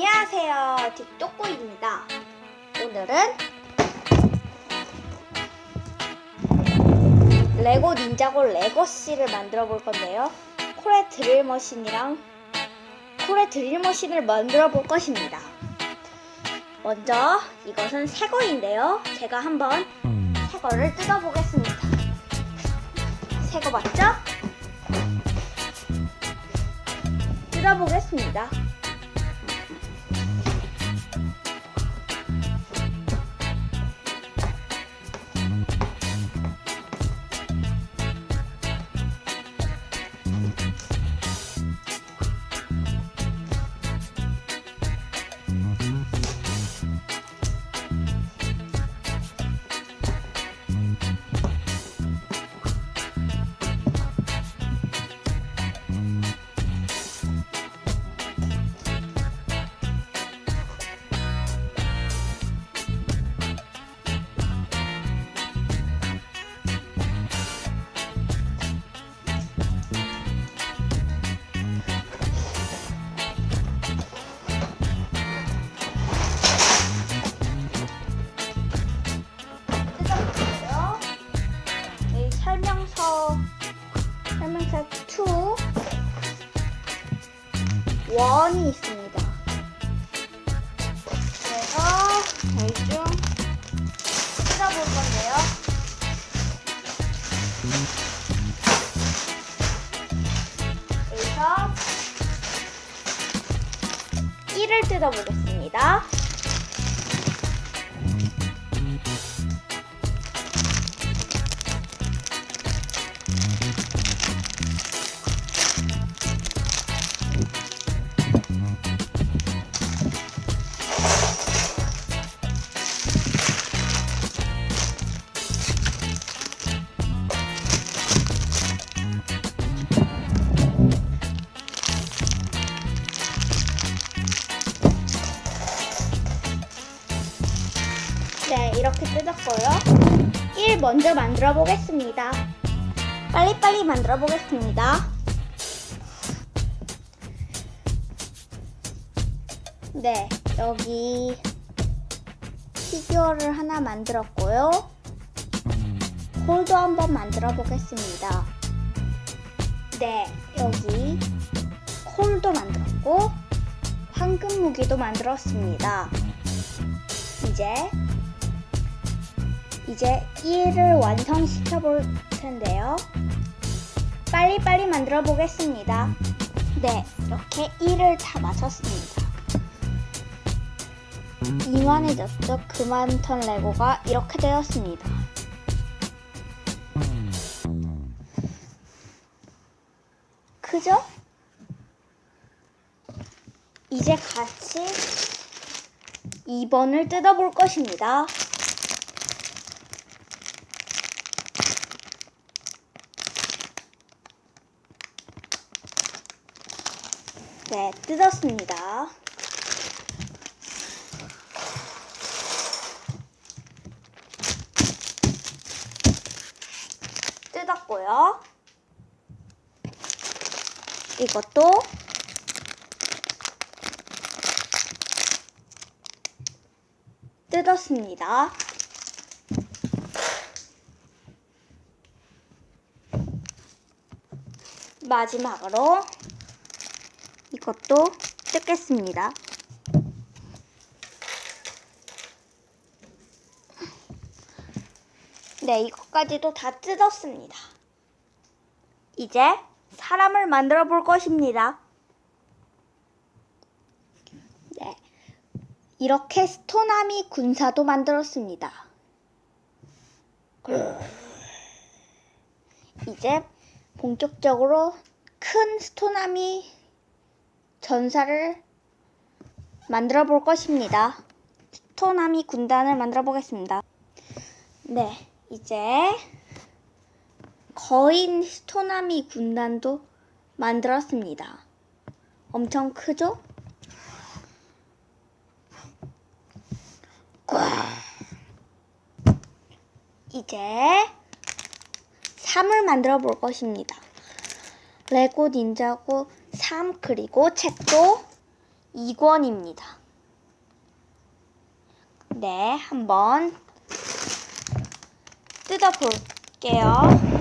안녕하세요. 틱톡꾸입니다. 오늘은 레고 닌자고 레거시를 만들어 볼 건데요. 콜의 드릴 머신이랑 콜의 드릴 머신을 만들어 볼 것입니다. 먼저 이것은 새 거인데요. 제가 한번 새 거를 뜯어 보겠습니다. 새거 맞죠? 뜯어 보겠습니다. 원이 있습니다. 그래서 대충 뜯어볼 건데요. 여기서 1을 뜯어보겠습니다. 뜯었고요. 1 먼저 만들어 보겠습니다. 빨리빨리 만들어 보겠습니다. 네, 여기 피규어를 하나 만들었고요. 홀도 한번 만들어 보겠습니다. 네, 여기 콜도 만들었고 황금 무기도 만들었습니다. 이제 이제 1을 완성시켜 볼 텐데요. 빨리빨리 만들어 보겠습니다. 네, 이렇게 1을 다 마쳤습니다. 이만해졌죠? 그만턴 레고가 이렇게 되었습니다. 그죠? 이제 같이 2번을 뜯어볼 것입니다. 네, 뜯었습니다. 뜯었고요. 이것도 뜯었습니다. 마지막으로 이 것도 뜯겠습니다. 네, 이것까지도 다 뜯었습니다. 이제 사람을 만들어 볼 것입니다. 네. 이렇게 스토나미 군사도 만들었습니다. 이제 본격적으로 큰 스토나미 전사를 만들어 볼 것입니다. 스토나미 군단을 만들어 보겠습니다. 네, 이제 거인 스토나미 군단도 만들었습니다. 엄청 크죠? 이제 3을 만들어 볼 것입니다. 레고 닌자고 3 그리고 책도 2권입니다. 네, 한번 뜯어볼게요.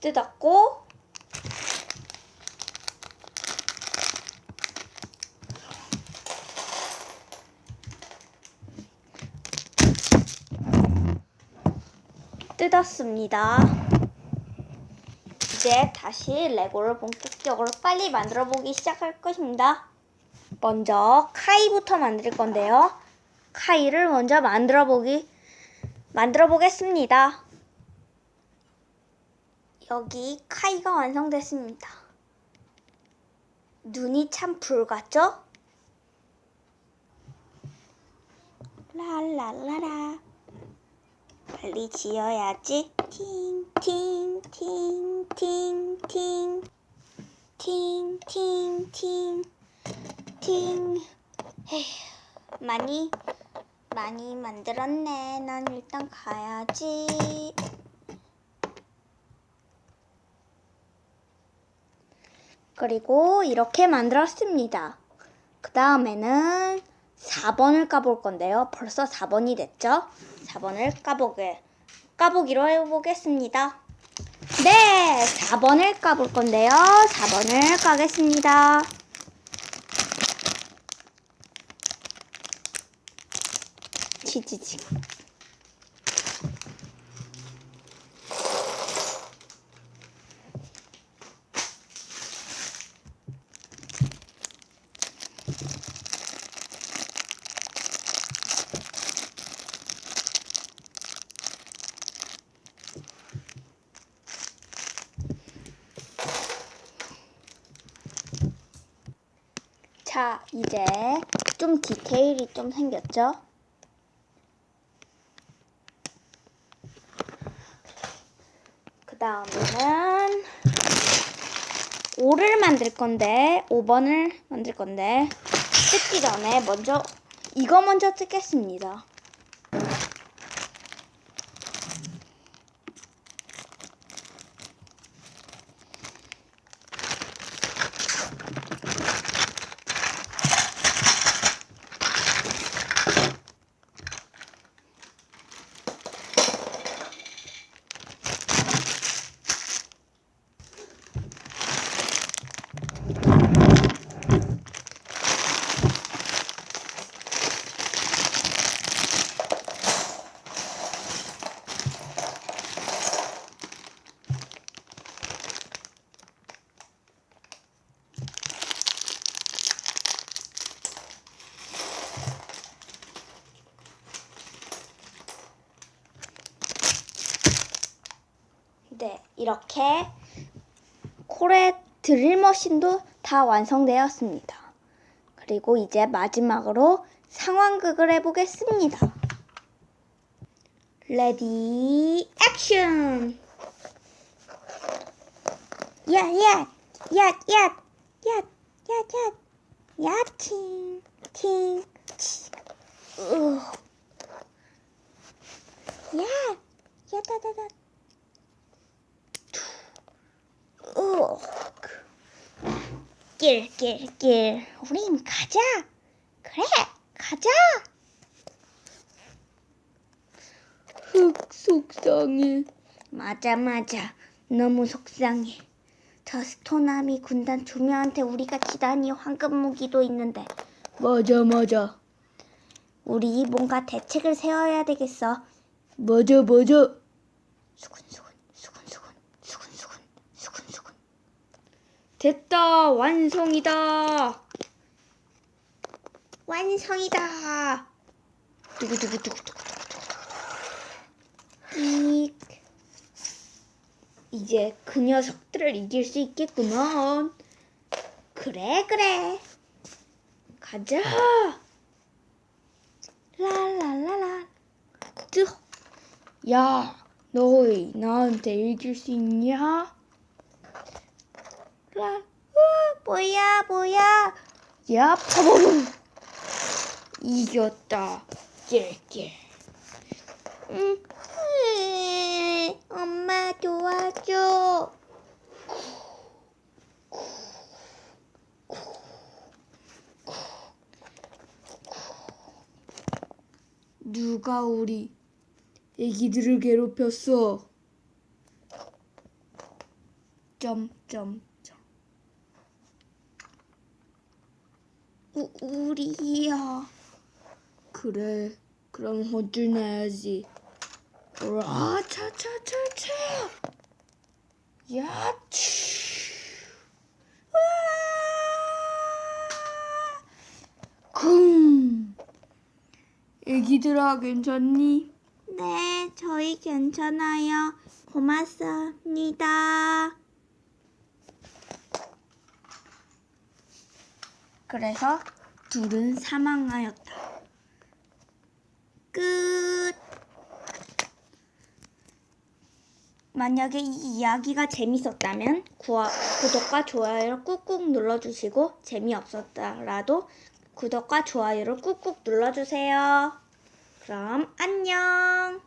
뜯었고 뜯었습니다. 이제 다시 레고를 본격적으로 빨리 만들어 보기 시작할 것입니다. 먼저 카이부터 만들 건데요. 카이를 먼저 만들어 보기 만들어 보겠습니다. 여기 카이가 완성됐습니다. 눈이 참 붉었죠? 랄랄라라. 빨리 지어야지. 팅팅팅팅팅 팅팅팅 팅. 에휴, 많이 많이 만들었네. 난 일단 가야지. 그리고 이렇게 만들었습니다. 그 다음에는 4번을 까볼 건데요. 벌써 4번이 됐죠? 4번을 까보게, 까보기로 해보겠습니다. 네! 4번을 까볼 건데요. 4번을 까겠습니다. 치치치. 자, 이제 좀 디테일이 좀 생겼죠? 그 다음에는 5를 만들 건데 5번을 만들 건데 뜯기 전에 먼저 이거 먼저 뜯겠습니다. 이렇게 코레 드릴 머신도 다 완성되었습니다. 그리고 이제 마지막으로 상황극을 해보겠습니다. 레디 액션! 야야! 야야! 야! 야야! 야팅! 팅! 치! 으! 야! 야다다다! 길, 길, 길. 우린 가자. 그래, 가자. 흑 속상해. 맞아, 맞아. 너무 속상해. 저 스토나미 군단 두 명한테 우리가 지다니 황금 무기도 있는데. 맞아, 맞아. 우리 뭔가 대책을 세워야 되겠어. 맞아, 맞아. 수근수근, 수근수근, 수근수근. 됐다, 완성이다. 완성이다. 두구두구두구두구. იქ. 이제 그 녀석들을 이길 수 있겠구먼. 그래, 그래. 가자. 랄랄랄라. 뜨. 야, 너희 나한테 이길 수 있냐? 라, 으, 뭐야, 뭐야? 야, 파보름. 이겼다. 낄낄. 응. 엄마 도와줘. 누가 우리 애기들을 괴롭혔어? 점점점. 우, 우리야. 그래, 그럼 혼쭐 내야지. 와, 차차차차. 야 치. 와. 쿵. 애기들아, 괜찮니? 네, 저희 괜찮아요. 고맙습니다. 그래서 둘은 사망하였다. 끝. 만약에 이 이야기가 재밌었다면 구와, 구독과 좋아요를 꾹꾹 눌러주시고 재미없었더라도 구독과 좋아요를 꾹꾹 눌러주세요. 그럼 안녕.